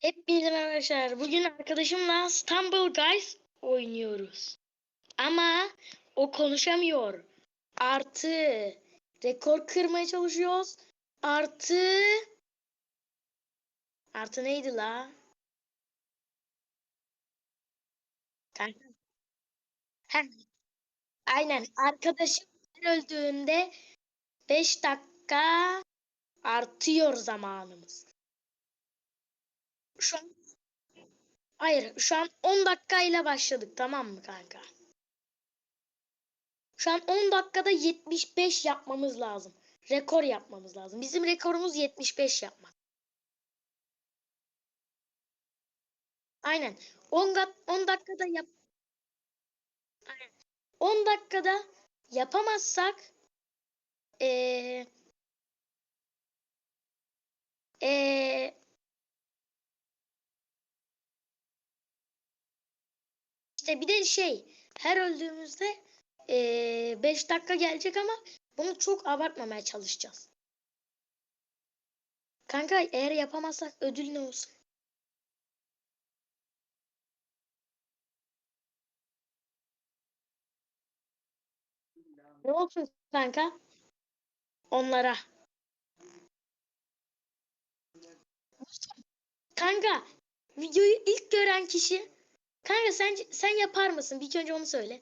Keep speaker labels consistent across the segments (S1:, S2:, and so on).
S1: Hepinize merhaba arkadaşlar. Bugün arkadaşımla Stumble Guys oynuyoruz. Ama o konuşamıyor. Artı rekor kırmaya çalışıyoruz. Artı Artı neydi la? Heh, aynen. Arkadaşım öldüğünde 5 dakika artıyor zamanımız. Şu an Hayır, şu an 10 dakikayla başladık tamam mı kanka? Şu an 10 dakikada 75 yapmamız lazım. Rekor yapmamız lazım. Bizim rekorumuz 75 yapmak. Aynen. 10, dak 10 dakikada yap. Aynen. 10 dakikada yapamazsak ee, ee, İşte bir de şey her öldüğümüzde 5 dakika gelecek ama bunu çok abartmamaya çalışacağız. Kanka eğer yapamazsak ödül ne olsun? Ne olsun kanka? Onlara. Kanka videoyu ilk gören kişi Kanka sen sen yapar mısın? Bir önce onu söyle.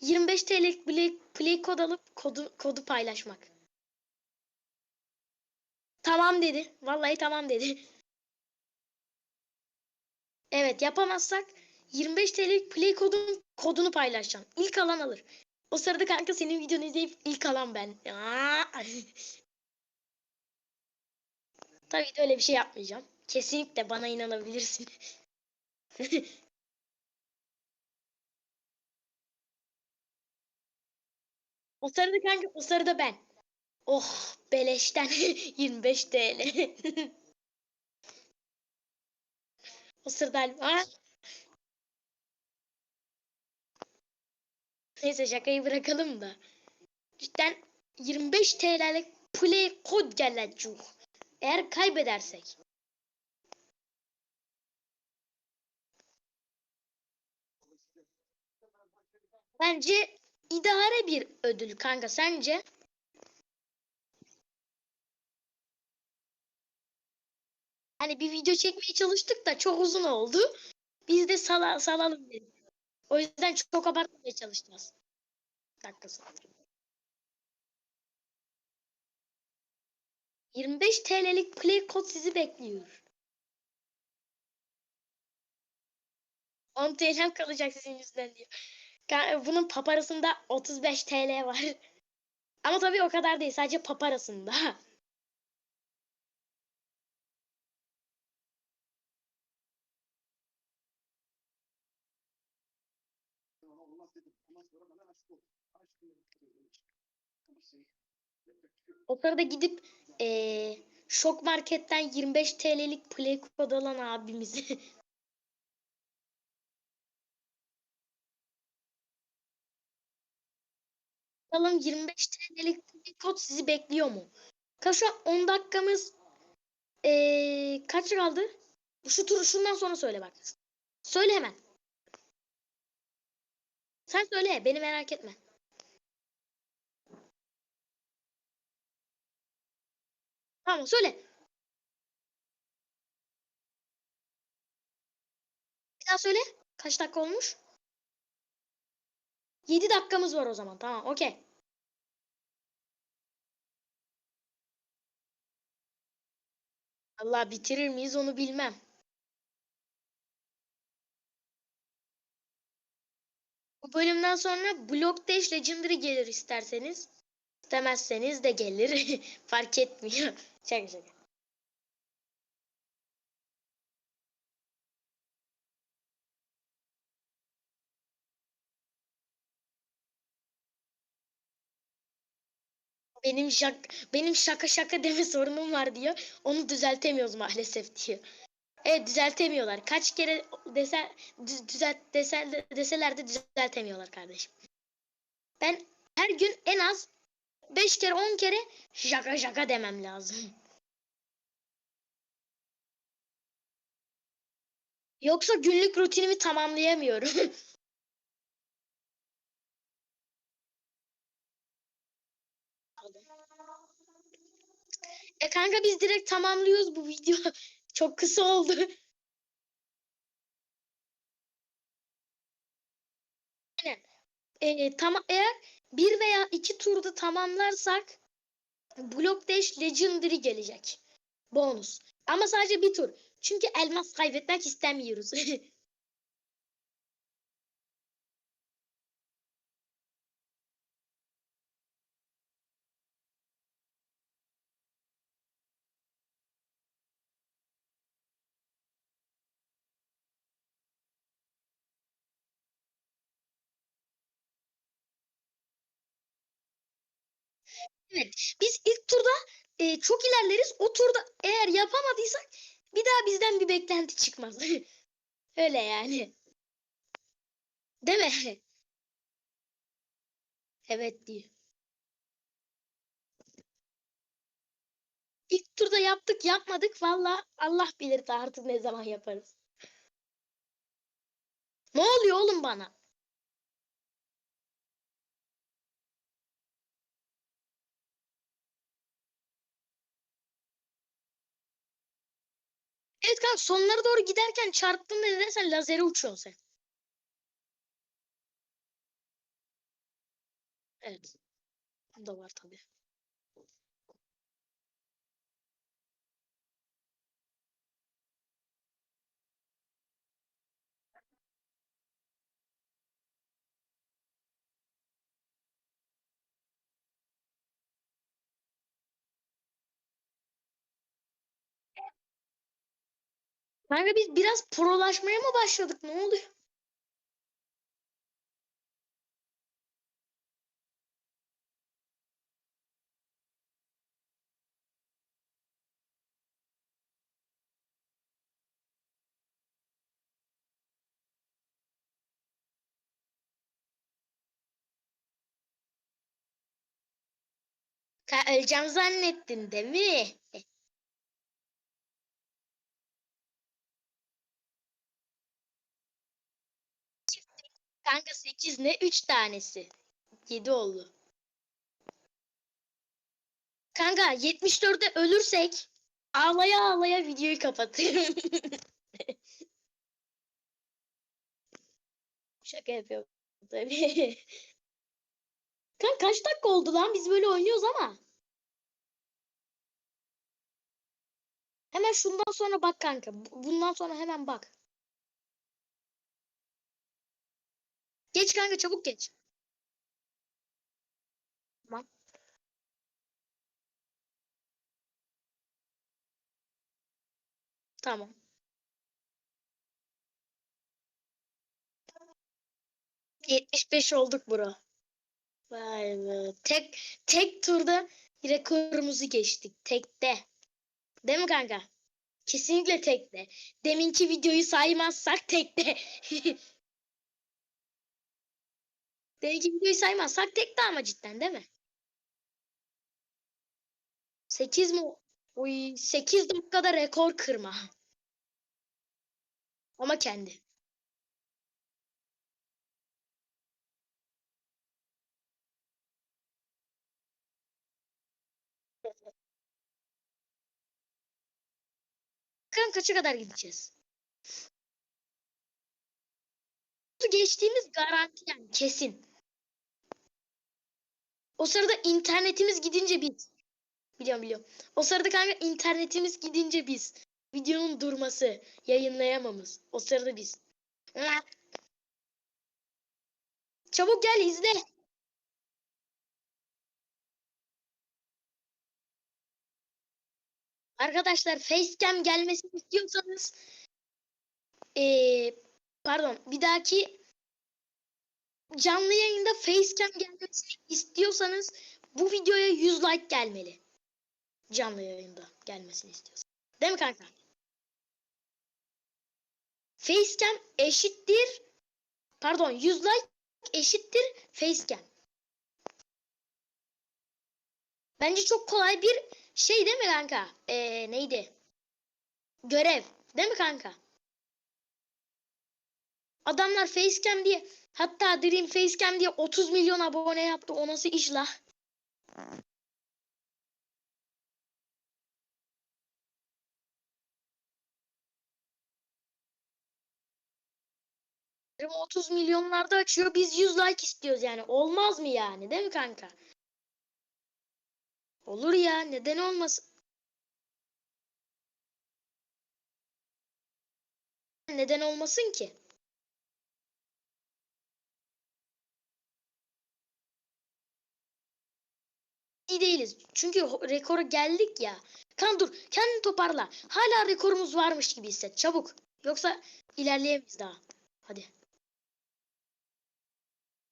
S1: 25 TL play, play kod alıp kodu, kodu paylaşmak. Tamam dedi. Vallahi tamam dedi. Evet yapamazsak 25 TL'lik play kodun kodunu paylaşacağım. İlk alan alır. O sırada kanka senin videonu izleyip ilk alan ben. Tabii de öyle bir şey yapmayacağım. Kesinlikle bana inanabilirsin. O sırada kanka o sırada ben. Oh beleşten 25 TL. o sırada ha? Neyse şakayı bırakalım da. Cidden 25 TL'lik play kod gelecek. Eğer kaybedersek. Bence idare bir ödül kanka sence? Hani bir video çekmeye çalıştık da çok uzun oldu. Biz de sala, salalım dedik. O yüzden çok abartmaya çalışacağız. Dakikası. 25 TL'lik play kod sizi bekliyor. 10 TL'm kalacak sizin yüzünden diyor. Bunun paparasında 35 TL var. Ama tabii o kadar değil. Sadece paparasında. O sırada gidip ee, şok marketten 25 TL'lik play kod alan abimizi Bakalım 25 TL'lik bir kod sizi bekliyor mu? An 10 dakikamız ee, kaç kaldı? Şu turu şundan sonra söyle bak. Söyle hemen. Sen söyle beni merak etme. Tamam söyle. Bir daha söyle. Kaç dakika olmuş? 7 dakikamız var o zaman. Tamam okey. Allah bitirir miyiz onu bilmem. Bu bölümden sonra Block Dash Legendary gelir isterseniz. İstemezseniz de gelir. Fark etmiyor. Şaka şaka. Benim şak benim şaka şaka deme sorunum var diyor. Onu düzeltemiyoruz maalesef diyor. Evet düzeltemiyorlar. Kaç kere dese düzelt deseler, deseler de düzeltemiyorlar kardeşim. Ben her gün en az 5 kere 10 kere şaka şaka demem lazım. Yoksa günlük rutinimi tamamlayamıyorum. e kanka biz direkt tamamlıyoruz bu video. Çok kısa oldu. Aynen. E, tamam eğer bir veya iki turda tamamlarsak Block Dash Legendary gelecek. Bonus. Ama sadece bir tur. Çünkü elmas kaybetmek istemiyoruz. Evet. Biz ilk turda e, çok ilerleriz. O turda eğer yapamadıysak bir daha bizden bir beklenti çıkmaz. Öyle yani. Değil mi? Evet diyor. İlk turda yaptık yapmadık. Valla Allah bilir de artık ne zaman yaparız. Ne oluyor oğlum bana? Evet kanka sonlara doğru giderken çarptığında nedense lazere uçuyorsun sen. Evet. Da var tabii. Kanka biz biraz prolaşmaya mı başladık? Ne oluyor? Ka öleceğim zannettin değil mi? Kanka 8 ne 3 tanesi? 7 oldu. Kanka 74'te ölürsek ağlaya ağlaya videoyu kapatırım. Şaka yapıyorum tabii. Kanka kaç dakika oldu lan? Biz böyle oynuyoruz ama. Hemen şundan sonra bak kanka. Bu- Bundan sonra hemen bak. Geç kanka çabuk geç. Tamam. Tamam. Yetmiş beş olduk bro. Vay be. Tek tek turda rekorumuzu geçtik. Tekte. Değil mi kanka? Kesinlikle tekte. Deminki videoyu saymazsak tekte. Deminki videoyu saymazsak tekte ama cidden değil mi? 8 mi? Uy 8 dakikada rekor kırma. Ama kendi. Kanka kaça kadar gideceğiz? Geçtiğimiz garanti yani kesin. O sırada internetimiz gidince biz. Biliyorum biliyorum. O sırada kanka internetimiz gidince biz. Videonun durması, yayınlayamamız. O sırada biz. Çabuk gel izle. Arkadaşlar facecam gelmesini istiyorsanız ee, pardon bir dahaki canlı yayında facecam gelmesini istiyorsanız bu videoya 100 like gelmeli. Canlı yayında gelmesini istiyorsanız. Değil mi kanka? Facecam eşittir pardon 100 like eşittir facecam. Bence çok kolay bir şey değil mi kanka? Ee, neydi? Görev. Değil mi kanka? Adamlar facecam diye hatta Dream facecam diye 30 milyon abone yaptı. O nasıl iş la? Dream 30 milyonlarda açıyor. Biz 100 like istiyoruz yani. Olmaz mı yani? Değil mi kanka? Olur ya. Neden olmasın? Neden olmasın ki? İyi değiliz. Çünkü rekora geldik ya. Kan dur, kendini toparla. Hala rekorumuz varmış gibi hisset. Çabuk. Yoksa ilerleyemeyiz daha. Hadi.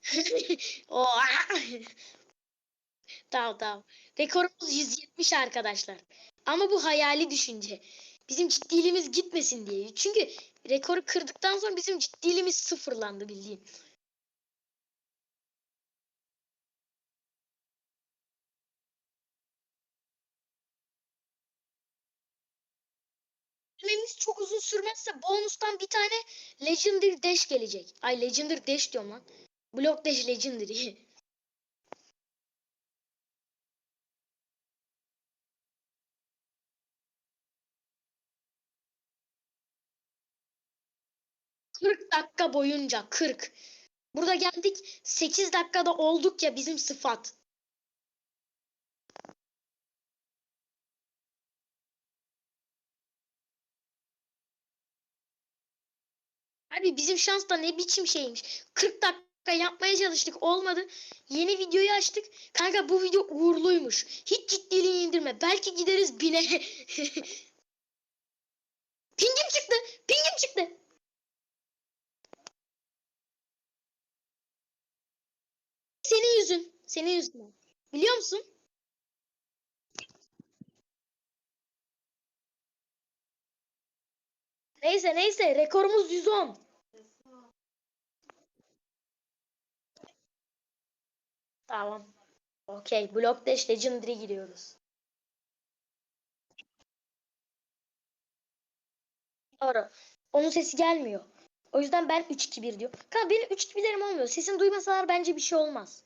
S1: Tamam tamam. Rekorumuz 170 arkadaşlar. Ama bu hayali düşünce. Bizim ciddiliğimiz gitmesin diye. Çünkü rekoru kırdıktan sonra bizim ciddiliğimiz sıfırlandı bildiğin. Sürmemiz çok uzun sürmezse bonustan bir tane Legendary Dash gelecek. Ay Legendary Dash diyorum lan. Block Dash Legendary. ...40 dakika boyunca 40. Burada geldik 8 dakikada olduk ya bizim sıfat. Abi bizim şans da ne biçim şeymiş. 40 dakika yapmaya çalıştık olmadı. Yeni videoyu açtık. Kanka bu video uğurluymuş. Hiç ciddiliğini indirme. Belki gideriz bine. Pingim çıktı. Pingim çıktı. Senin yüzün. Senin yüzünden. Biliyor musun? Neyse neyse rekorumuz 110. Tamam. Okey. Block Dash Legendary giriyoruz. Doğru. Onun sesi gelmiyor. O yüzden ben 3-2-1 diyor. Kanka benim 3-2-1'lerim olmuyor. Sesini duymasalar bence bir şey olmaz.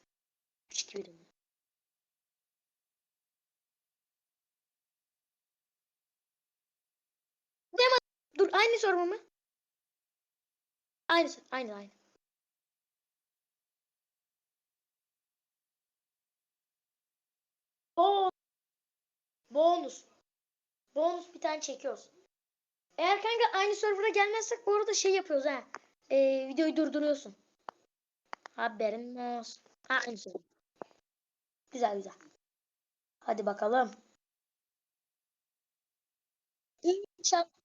S1: 3-2-1'im. Dur aynı soru mu? Aynısı. Aynı aynı. Bonus. Bonus. Bir tane çekiyoruz. Eğer kanka aynı server'a gelmezsek bu arada şey yapıyoruz ha. Ee, videoyu durduruyorsun. Haberin olsun. Aynı server. Güzel güzel. Hadi bakalım. İnşallah.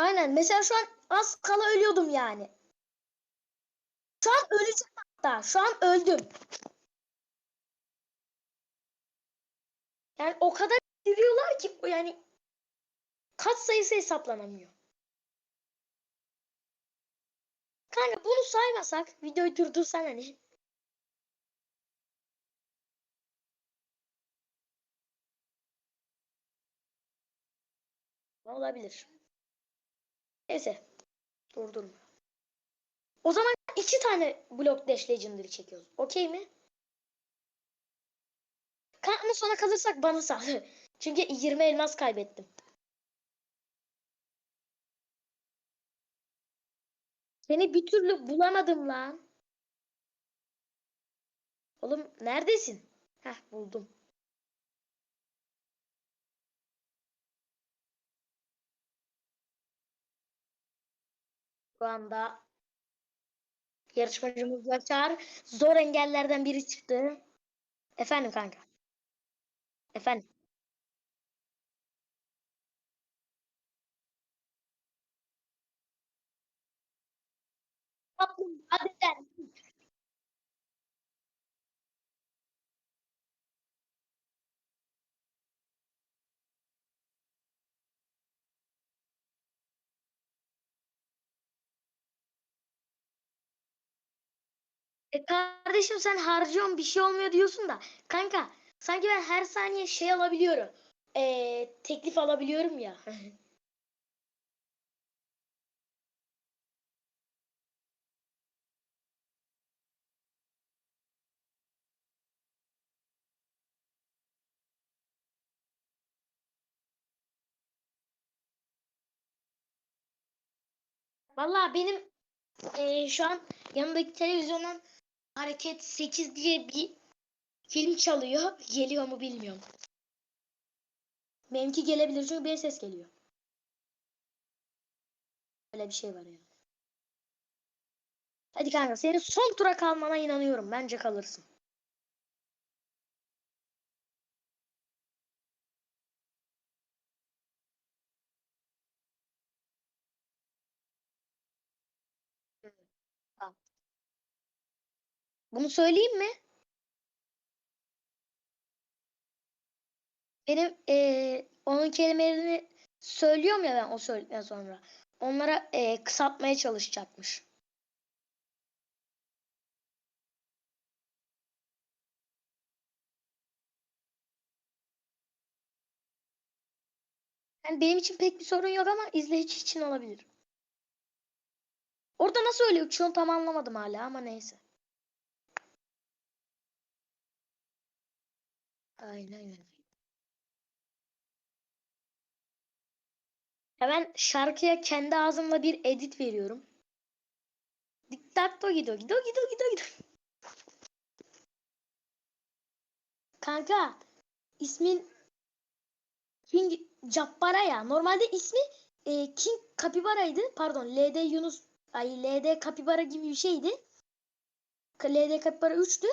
S1: Aynen. Mesela şu an az kala ölüyordum yani. Şu an öleceğim hatta. Şu an öldüm. Yani o kadar seviyorlar ki yani kat sayısı hesaplanamıyor. Kanka bunu saymasak videoyu durdursan hani. Olabilir. Neyse. Durdurma. O zaman iki tane Block Dash Legendary çekiyoruz. Okey mi? Kanka sona kalırsak bana sal. Çünkü 20 elmas kaybettim. Seni bir türlü bulamadım lan. Oğlum neredesin? Heh buldum. Şu anda yarışmacımız Yaşar. Zor engellerden biri çıktı. Efendim kanka. Efendim. Tatlım, hadi sen. E kardeşim sen harcıyorsun bir şey olmuyor diyorsun da. Kanka Sanki ben her saniye şey alabiliyorum. Ee, teklif alabiliyorum ya. Vallahi benim ee, şu an yanındaki televizyondan Hareket 8 diye bir film çalıyor. Geliyor mu bilmiyorum. Benimki gelebilir çünkü bir ses geliyor. Öyle bir şey var ya. Hadi kanka senin son tura kalmana inanıyorum. Bence kalırsın. Tamam. Bunu söyleyeyim mi? Benim eee, onun kelimelerini söylüyorum ya ben o söyledikten sonra. Onlara eee, kısaltmaya çalışacakmış. Yani benim için pek bir sorun yok ama izleyici için olabilir. Orada nasıl öyle uçuyorsun tam anlamadım hala ama neyse. Aynen öyle. Hemen şarkıya kendi ağzımla bir edit veriyorum. Diktatto gidiyor. Gidiyor gidiyor gidiyor gidiyor. Kanka ismin King Cappara ya. Normalde ismi e, King Capybara'ydı. Pardon LD Yunus ay LD Capybara gibi bir şeydi. LD Capybara 3'tü.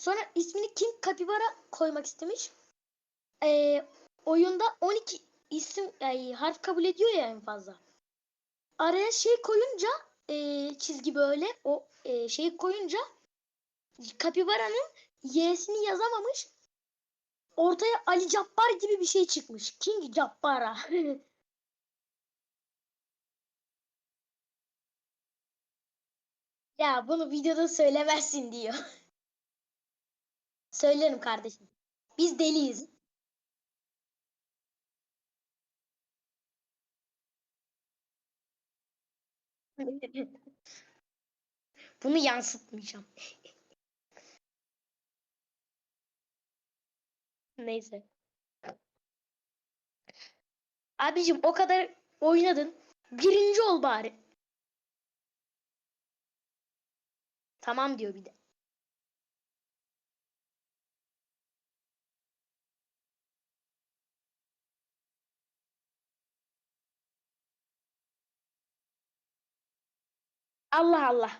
S1: Sonra ismini King Capybara koymak istemiş. E, oyunda 12 isim ay, harf kabul ediyor ya en fazla. Araya şey koyunca e, çizgi böyle o e, şeyi koyunca Capybara'nın Y'sini yazamamış. Ortaya Ali Cabbar gibi bir şey çıkmış. King Cappara. ya bunu videoda söylemezsin diyor. Söylerim kardeşim. Biz deliyiz. Bunu yansıtmayacağım. Neyse. Abicim o kadar oynadın. Birinci ol bari. Tamam diyor bir de. Allah Allah.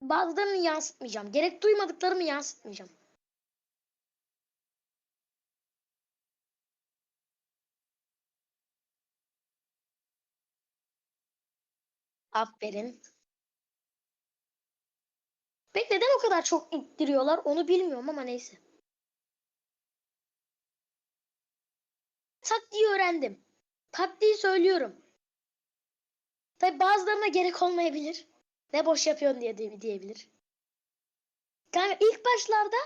S1: Bazılarını yansıtmayacağım. Gerek duymadıklarımı yansıtmayacağım. Aferin. Peki neden o kadar çok ittiriyorlar onu bilmiyorum ama neyse. Taktiği öğrendim. Taktiği söylüyorum. Tabi bazılarına gerek olmayabilir. Ne boş yapıyorsun diye diyebilir. Kanka ilk başlarda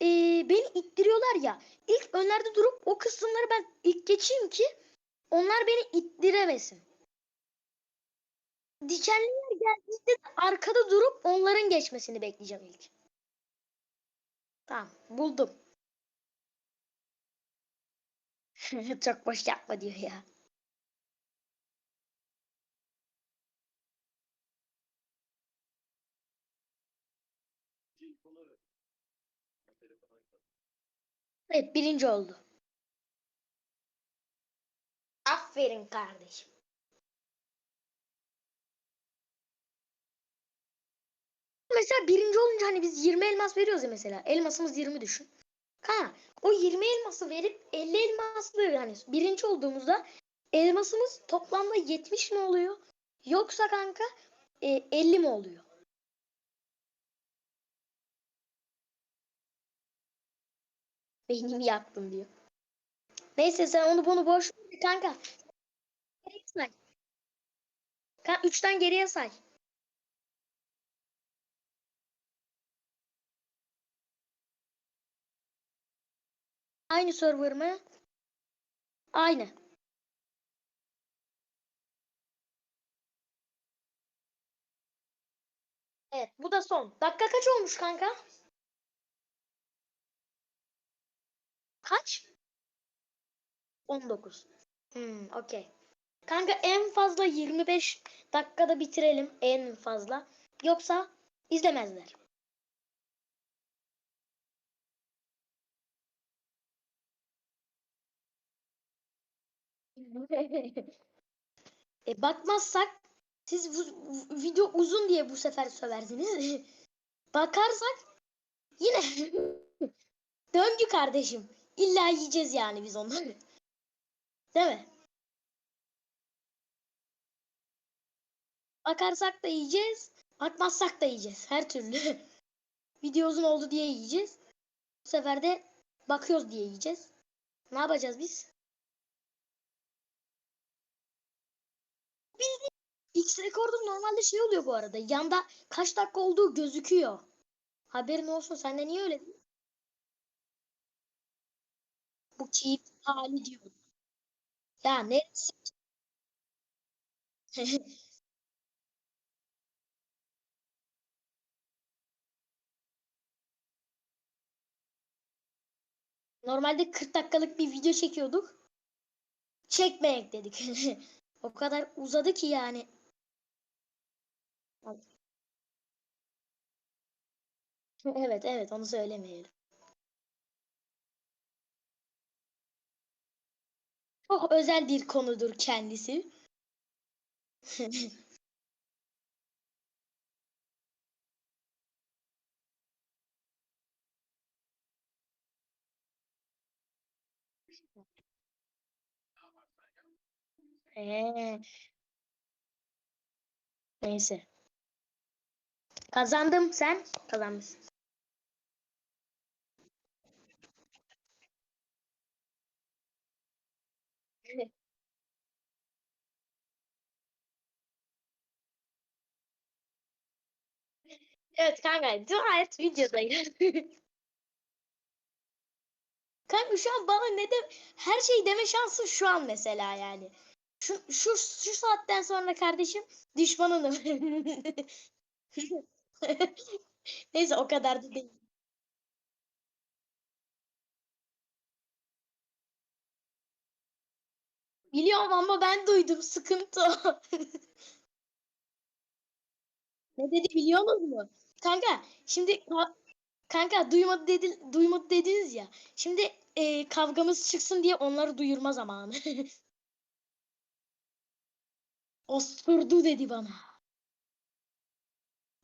S1: eee, beni ittiriyorlar ya. İlk önlerde durup o kısımları ben ilk geçeyim ki onlar beni ittiremesin. Dikenliler geldiğinde de arkada durup onların geçmesini bekleyeceğim ilk. Tamam buldum. Çok boş yapma diyor ya. Evet birinci oldu. Aferin kardeşim. Mesela birinci olunca hani biz 20 elmas veriyoruz ya mesela. Elmasımız 20 düşün. Ha, o 20 elması verip 50 elmaslı hani birinci olduğumuzda elmasımız toplamda 70 mi oluyor? Yoksa kanka e, 50 mi oluyor? Beynimi yaktım diyor. Neyse sen onu bunu boş kanka. Geriye say. Kanka 3'ten geriye say. Aynı server mı? Aynı. Evet bu da son. Dakika kaç olmuş kanka? Kaç? 19. Hmm, okey. Kanka en fazla 25 dakikada bitirelim en fazla. Yoksa izlemezler. e, bakmazsak siz bu, video uzun diye bu sefer söversiniz. Bakarsak yine döngü kardeşim. İlla yiyeceğiz yani biz onları. Değil mi? Bakarsak da yiyeceğiz. Bakmazsak da yiyeceğiz. Her türlü. Video uzun oldu diye yiyeceğiz. Bu sefer de bakıyoruz diye yiyeceğiz. Ne yapacağız biz? X rekordum normalde şey oluyor bu arada. Yanda kaç dakika olduğu gözüküyor. Haberin olsun. Sende niye öyle? Bu keyif hali diyor. Ya neresi? Normalde 40 dakikalık bir video çekiyorduk. Çekmeyek dedik. o kadar uzadı ki yani. Evet evet onu söylemeyelim. Çok özel bir konudur kendisi. Ee, neyse. Kazandım sen kazanmışsın. Evet kanka dua et videodayız. Kanka şu an bana ne de her şey deme şansın şu an mesela yani. Şu şu şu saatten sonra kardeşim düşmanınım. Neyse o kadar da değil. Biliyorum ama ben duydum sıkıntı. Ne dedi biliyorsunuz mu? Kanka şimdi ka- kanka duymadı dedi duymadı dediniz ya. Şimdi e, kavgamız çıksın diye onları duyurma zamanı. Osturdu dedi bana.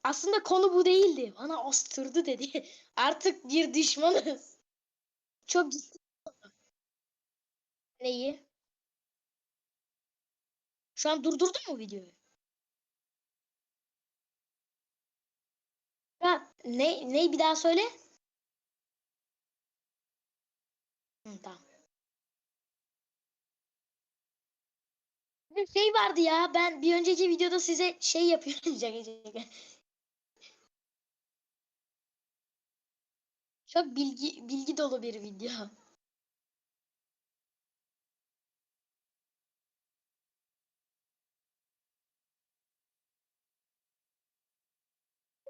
S1: Aslında konu bu değildi. Bana osturdu dedi. Artık bir düşmanız. Çok ciddi. Neyi? Şu an durdurdun mu videoyu? Ha, ne, ne bir daha söyle? Hı, tamam. Şey vardı ya ben bir önceki videoda size şey yapıyorum. Şaka şaka. Çok bilgi bilgi dolu bir video.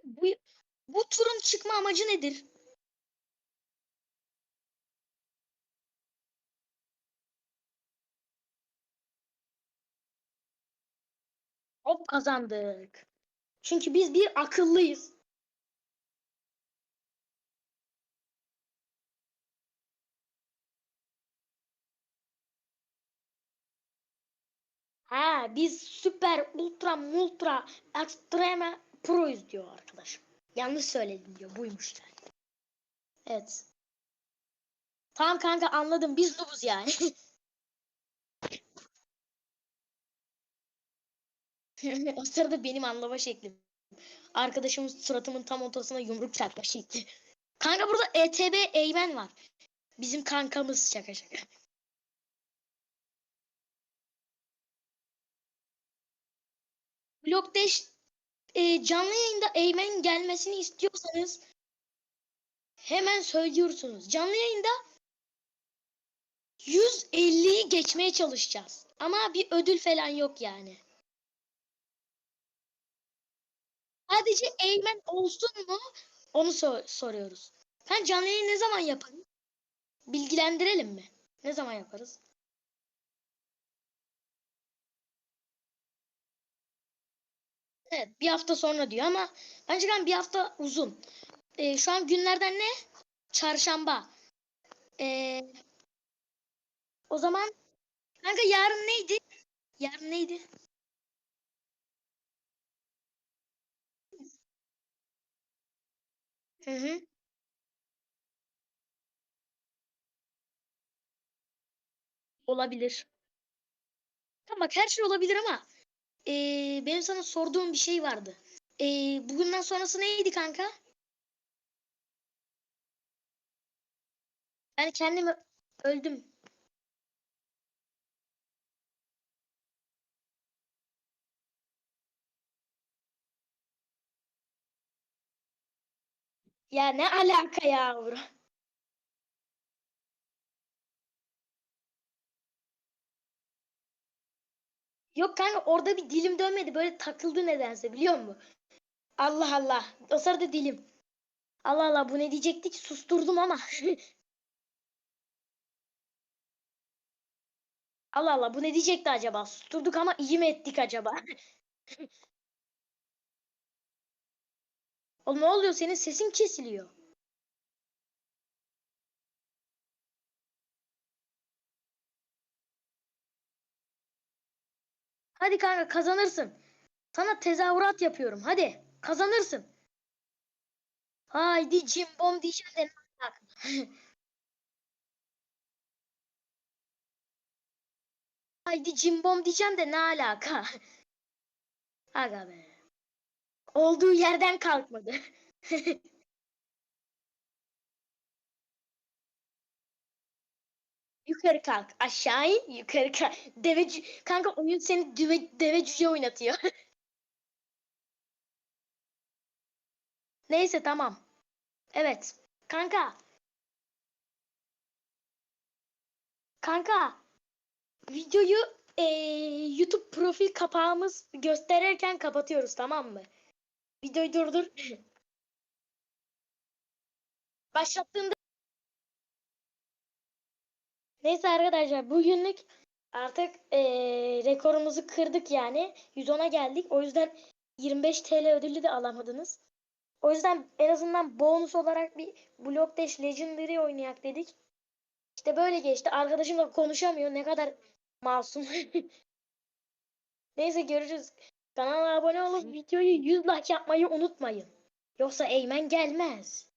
S1: Bu, bu turun çıkma amacı nedir? Hop kazandık. Çünkü biz bir akıllıyız. Ha biz süper ultra multra ekstreme proyuz diyor arkadaş. Yanlış söyledim diyor. Buymuş. Evet. Tamam kanka anladım. Biz noobuz yani. o sırada benim anlama şeklim. Arkadaşımın suratımın tam ortasına yumruk çarpma şekli. Kanka burada ETB Eymen var. Bizim kankamız şaka şaka. Blok Dash e, canlı yayında Eymen gelmesini istiyorsanız hemen söylüyorsunuz. Canlı yayında 150'yi geçmeye çalışacağız. Ama bir ödül falan yok yani. Sadece eğmen olsun mu? Onu sor- soruyoruz. Ben canlı yayın ne zaman yaparım? Bilgilendirelim mi? Ne zaman yaparız? Evet, bir hafta sonra diyor ama bence kan bir hafta uzun. Ee, şu an günlerden ne? Çarşamba. Ee, o zaman kanka yarın neydi? Yarın neydi? Hı hı. Olabilir. Tamam bak her şey olabilir ama ee, benim sana sorduğum bir şey vardı. Ee, bugünden sonrası neydi kanka? Ben kendimi öldüm. Ya ne alaka ya bro? Yok kanka orada bir dilim dönmedi. Böyle takıldı nedense biliyor musun? Allah Allah. O sırada dilim. Allah Allah bu ne diyecektik? Susturdum ama. Allah Allah bu ne diyecekti acaba? Susturduk ama iyi mi ettik acaba? Oğlum ne oluyor? Senin sesin kesiliyor. Hadi kanka kazanırsın. Sana tezahürat yapıyorum. Hadi kazanırsın. Haydi cimbom diyeceğim de ne alaka? Haydi cimbom diyeceğim de ne alaka? Aga be. Olduğu yerden kalkmadı. Yukarı kalk. Aşağı in. Yukarı kalk. Deve Kanka oyun seni deve, deve cüce oynatıyor. Neyse tamam. Evet. Kanka. Kanka. Videoyu eee, YouTube profil kapağımız gösterirken kapatıyoruz tamam mı? Videoyu durdur. Başlattığında Neyse arkadaşlar bugünlük artık eee, rekorumuzu kırdık yani. 110'a geldik. O yüzden 25 TL ödülü de alamadınız. O yüzden en azından bonus olarak bir Block Dash Legendary oynayak dedik. İşte böyle geçti. Arkadaşım da konuşamıyor. Ne kadar masum. Neyse görüşürüz. Kanala abone olup videoyu 100 like yapmayı unutmayın. Yoksa Eymen gelmez.